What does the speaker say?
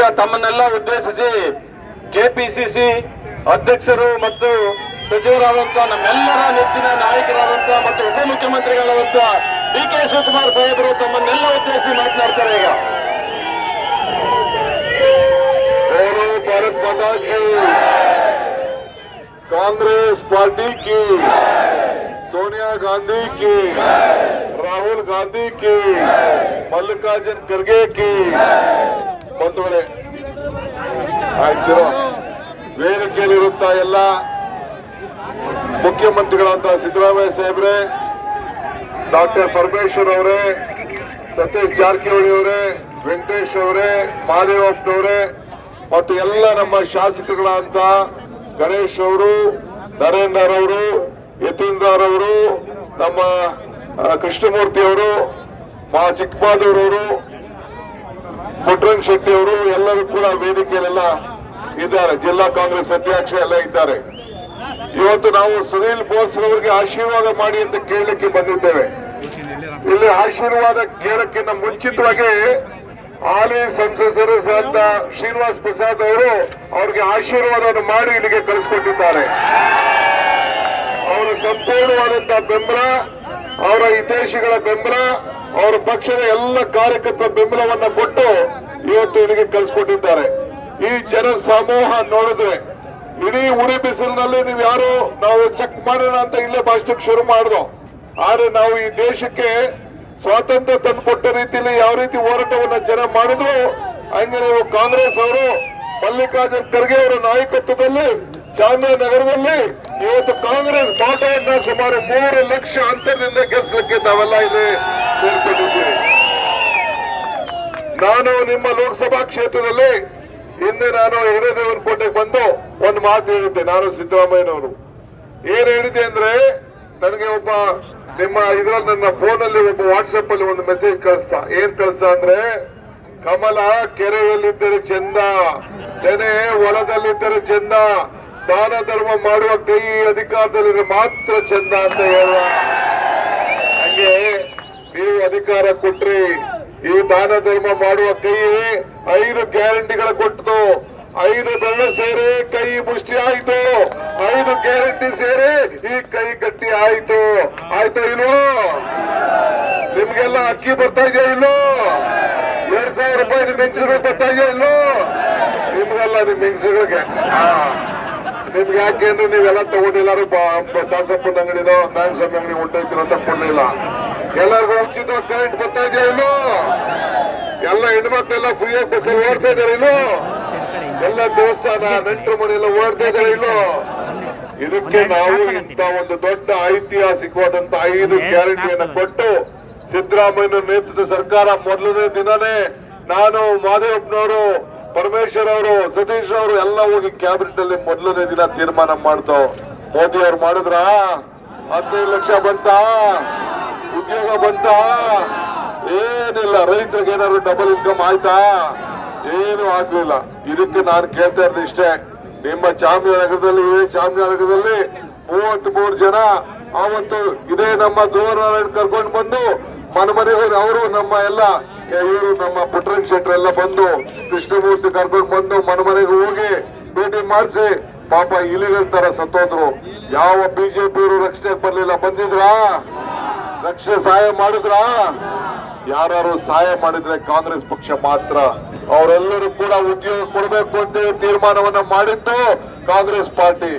ಈಗ ತಮ್ಮನ್ನೆಲ್ಲ ಉದ್ದೇಶಿಸಿ ಕೆಪಿಸಿಸಿ ಅಧ್ಯಕ್ಷರು ಮತ್ತು ಸಚಿವರಾದಂತಹ ನಮ್ಮೆಲ್ಲರ ನೆಚ್ಚಿನ ನಾಯಕರಾದಂತ ಮತ್ತು ಉಪಮುಖ್ಯಮಂತ್ರಿಗಳಾದಂತಹ ಡಿ ಕೆ ಶಿವಕುಮಾರ್ ಸಾಹೇಬರು ತಮ್ಮನ್ನೆಲ್ಲ ಉದ್ದೇಶಿಸಿ ಮಾತನಾಡ್ತಾರೆ ಈಗ. ಭಾರತ್ ಕಾಂಗ್ರೆಸ್ ಪಾರ್ಟಿ ಕಿ. ಸೋನಿಯಾ ಗಾಂಧಿ ಕಿ. ರಾಹುಲ್ ಗಾಂಧಿ ಕಿ. ಮಲ್ಲಿಕಾರ್ಜುನ್ ಖರ್ಗೆ ಕಿ. ಬಂಧುಗಳೇ ಆಯ್ತು. ವೇದಿಕೆಯಲ್ಲಿರುತ್ತ ಎಲ್ಲ ಮುಖ್ಯಮಂತ್ರಿಗಳಂತ ಸಿದ್ದರಾಮಯ್ಯ ಸಾಹೇಬ್ರೆ, ಡಾಕ್ಟರ್ ಪರಮೇಶ್ವರ್ ಅವರೇ, ಸತೀಶ್ ಜಾರಕಿಹೊಳಿ ಅವರೇ, ವೆಂಕಟೇಶ್ ಅವರೇ ಮಹಾದೇವಪ್ಪನವರೇ ಮತ್ತು ಎಲ್ಲ ನಮ್ಮ ಶಾಸಕರುಗಳಂತ ಗಣೇಶ್ ಅವರು, ನರೇಂದ್ರ ಅವರು ಯತೀಂದ್ರ ಅವರು, ನಮ್ಮ ಕೃಷ್ಣಮೂರ್ತಿ ಅವರು, ಮಾ ಚಿಕ್ಕಬಾದೂರವರು ಪುಟ್ರಂಗ್ ಶೆಟ್ಟಿ ಅವರು ಎಲ್ಲರೂ ಕೂಡ ವೇದಿಕೆಯಲ್ಲೆಲ್ಲ ಇದ್ದಾರೆ. ಜಿಲ್ಲಾ ಕಾಂಗ್ರೆಸ್ ಅಧ್ಯಕ್ಷ ಎಲ್ಲ ಇದ್ದಾರೆ. ಇವತ್ತು ನಾವು ಸುನೀಲ್ ಬೋಸ್ ಅವರಿಗೆ ಆಶೀರ್ವಾದ ಮಾಡಿ ಅಂತ ಕೇಳಲಿಕ್ಕೆ ಬಂದಿದ್ದೇವೆ. ಇಲ್ಲಿ ಆಶೀರ್ವಾದ ಕೇಳಕ್ಕಿಂತ ಮುಂಚಿತವಾಗಿ ಹಾಲಿ ಅಂತ ಶ್ರೀನಿವಾಸ್ ಪ್ರಸಾದ್ ಅವರು ಅವ್ರಿಗೆ ಆಶೀರ್ವಾದವನ್ನು ಮಾಡಿ ಇಲ್ಲಿಗೆ ಕಳಿಸ್ಕೊಟ್ಟಿದ್ದಾರೆ. ಅವರ ಸಂಪೂರ್ಣವಾದಂತಹ ಬೆಂಬಲ, ಅವರ ಹಿತೈಷಿಗಳ ಬೆಂಬಲ ಅವರ ಪಕ್ಷದ ಎಲ್ಲ ಕಾರ್ಯಕರ್ತರ ಬೆಂಬಲವನ್ನ ಕೊಟ್ಟು ಇವತ್ತು ಇಲ್ಲಿಗೆ ಕಳಿಸ್ಕೊಟ್ಟಿದ್ದಾರೆ. ಈ ಜನ ಸಮೂಹ ನೋಡಿದ್ರೆ ಇಡೀ ಉರಿ ಬಿಸಿಲಿನಲ್ಲಿ ನೀವು ಯಾರು, ನಾವು ಚೆಕ್ ಮಾಡೋಣ ಅಂತ ಇಲ್ಲೇ ಭಾಷಣಕ್ಕೆ ಶುರು ಮಾಡಿದ್ರು ಆದ್ರೆ ನಾವು ಈ ದೇಶಕ್ಕೆ ಸ್ವಾತಂತ್ರ್ಯ ತಂದುಕೊಟ್ಟ ರೀತಿಯಲ್ಲಿ ಯಾವ ರೀತಿ ಹೋರಾಟವನ್ನ ಜನ ಮಾಡಿದ್ರು ಹಂಗೆ ನೀವು ಕಾಂಗ್ರೆಸ್ ಅವರು, ಮಲ್ಲಿಕಾರ್ಜುನ್ ಖರ್ಗೆ ಅವರ ನಾಯಕತ್ವದಲ್ಲಿ ಚಾಮರಾಜನಗರದಲ್ಲಿ ಇವತ್ತು ಕಾಂಗ್ರೆಸ್ ಬಾಟವನ್ನ ಸುಮಾರು ಮೂರು ಲಕ್ಷ ಅಂತರದಿಂದ ಗೆಲ್ಲಿಸಲಿಕ್ಕೆ ತಾವೆಲ್ಲ ಇಲ್ಲಿ ಸೇರ್ಕೊಂಡಿದ್ದೀವಿ ನಾನು ನಿಮ್ಮ ಲೋಕಸಭಾ ಕ್ಷೇತ್ರದಲ್ಲಿ ಹಿಂದೆ ನಾನು ಹಿರೇದೇವನಕೋಟೆಗೆ ಬಂದು ಒಂದು ಮಾತು ಹೇಳಿದ್ದೆ, ನಾನು ಸಿದ್ದರಾಮಯ್ಯನವರು. ಏನ್ ಹೇಳಿದೆ ಅಂದ್ರೆ, ನನಗೆ ಒಬ್ಬ ನಿಮ್ಮ ಇದ್ರಲ್ಲಿ ನನ್ನ ಫೋನ್ ಅಲ್ಲಿ ಒಬ್ಬ ವಾಟ್ಸಪ್ ಅಲ್ಲಿ ಒಂದು ಮೆಸೇಜ್ ಕಳಿಸ್ತಾ. ಏನ್ ಕಳಿಸ್ತಾ ಅಂದ್ರೆ, ಕಮಲ ಕೆರೆಯಲ್ಲಿದ್ದರೆ ಚಂದ, ತೆನೆ ಹೊಲದಲ್ಲಿದ್ದರೆ ಚಂದ, ದಾನ ಧರ್ಮ ಮಾಡುವ ಕೈ ಅಧಿಕಾರದಲ್ಲಿ ಮಾತ್ರ ಚಂದ ಅಂತ ಹೇಳುವ. ಹಂಗೆ ಅಧಿಕಾರ ಕೊಟ್ರಿ. ಈ ದಾನ ಧರ್ಮ ಮಾಡುವ ಕೈ ಐದು ಗ್ಯಾರಂಟಿಗಳ ಕೊಟ್ಟು ಐದು ಬೆಳ್ಳ ಸೇರಿ ಕೈ ಮುಷ್ಟಿ ಆಯ್ತು. ಐದು ಗ್ಯಾರಂಟಿ ಸೇರಿ ಈ ಕೈ ಗಟ್ಟಿ ಆಯ್ತು. ಆಯ್ತು ಇಲ್ವೋ? ನಿಮ್ಗೆಲ್ಲ ಅಕ್ಕಿ ಬರ್ತಾ ಇದೆಯಾ ಇಲ್ಲೋ? ಎರಡ್ ಸಾವಿರ ರೂಪಾಯಿ ನಿಮ್ ಬರ್ತಾ ಇದೆಯಾ ಇಲ್ಲೋ? ನಿಮ್ಗೆಲ್ಲ ನಿಮ್ ಹೆಂಗಸರಿಗೆ. ನಿಮ್ಗೆ ಯಾಕೆಂದ್ರೆ ನೀವೆಲ್ಲ ತಗೊಂಡಿಲ್ಲಾರು ದಾಸಪ್ಪನ ಅಂಗಡಿನೋ ನಾರಾಯಣ ಸ್ವಾಮಿ ಅಂಗಡಿ ಉಂಟಾಯ್ತಿರೋ ತಕ್ಕೊಂಡಿಲ್ಲ ಎಲ್ಲರಿಗೂ ಉಚಿತ ಕರೆಂಟ್ ಬರ್ತಾ ಇದೆಯಾ ಇಲ್ಲೋ ಎಲ್ಲ ಹೆಣ್ಮಕ್ಳೆಲ್ಲ ಫ್ರೀಯಾಗಿ ಬಸ್ಸಲ್ಲಿ ಓಡ್ತಾ ಇದಾರೆ ಇನ್ನು? ಎಲ್ಲ ದೇವಸ್ಥಾನ ನೆಂಟರು ಮನೆ ಎಲ್ಲ ಓಡ್ತಾ ಇದಾರೆ ಇನ್ನು? ಇದಕ್ಕೆ ನಾವು ಇಂತ ಒಂದು ದೊಡ್ಡ ಐತಿಹಾಸಿಕವಾದಂತ ಐದು ಗ್ಯಾರಂಟಿಯನ್ನು ಕೊಟ್ಟು ಸಿದ್ದರಾಮಯ್ಯ ನೇತೃತ್ವದ ಸರ್ಕಾರ ಮೊದಲನೇ ದಿನನೇ ನಾನು ಮಾದೇವಪ್ಪನವರು ಪರಮೇಶ್ವರ್ ಅವರು ಸತೀಶ್ ಅವರು ಎಲ್ಲ ಹೋಗಿ ಕ್ಯಾಬಿನೆಟ್ ಅಲ್ಲಿ ಮೊದಲನೇ ದಿನ ತೀರ್ಮಾನ ಮಾಡ್ತಾವ್ ಮೋದಿ ಅವ್ರು ಮಾಡಿದ್ರ? ಹದಿನೈದು ಲಕ್ಷ ಬಂತ? ಉದ್ಯೋಗ ಬಂತ? ಏನಿಲ್ಲ, ರೈತರಿಗೆ ಏನಾದ್ರು ಡಬಲ್ ಇನ್ಕಮ್ ಆಯ್ತಾ? ಏನು ಆಗ್ಲಿಲ್ಲ. ಇದಕ್ಕೆ ನಾನು ಕೇಳ್ತಾ ಇರೋದು ಇಷ್ಟೇ. ನಿಮ್ಮ ಚಾಮರಾಜನಗರದಲ್ಲಿ ಚಾಮರಾಜನಗರದಲ್ಲಿ ಮೂವತ್ತ್ ಮೂರು ಜನ ಅವತ್ತು ಇದೇ ನಮ್ಮ ಧ್ರುವನಾರಾಯಣ್ ಕರ್ಕೊಂಡು ಬಂದು ಮನೆ ಮನೆಗೆ ಅವರು ನಮ್ಮ ಎಲ್ಲ ಇವರು ನಮ್ಮ ಪುಟ್ರಂಗ್ ಶೆಟ್ಟರ್ ಎಲ್ಲ ಬಂದು ಕೃಷ್ಣಮೂರ್ತಿ ಕರ್ಕೊಂಡು ಬಂದು ಮನೆ ಮನೆಗೆ ಹೋಗಿ ಭೇಟಿ ಮಾಡಿಸಿ, ಪಾಪ ಇಲಿಗಳ ತರ ಸತ್ತೋದ್ರು. ಯಾವ ಬಿಜೆಪಿ ಅವರು ರಕ್ಷಣೆಗೆ ಬರ್ಲಿಲ್ಲ, ಬಂದಿದ್ರಾ? ರಕ್ಷಣೆ ಸಹಾಯ ಮಾಡಿದ್ರ? ಯಾರು ಸಹಾಯ ಮಾಡಿದ್ರೆ ಕಾಂಗ್ರೆಸ್ ಪಕ್ಷ ಮಾತ್ರ. ಅವರೆಲ್ಲರೂ ಕೂಡ ಉದ್ಯೋಗ ಕೊಡಬೇಕು ಅಂತ ತೀರ್ಮಾನವನ್ನ ಮಾಡಿದ್ದು ಕಾಂಗ್ರೆಸ್ ಪಾರ್ಟಿ.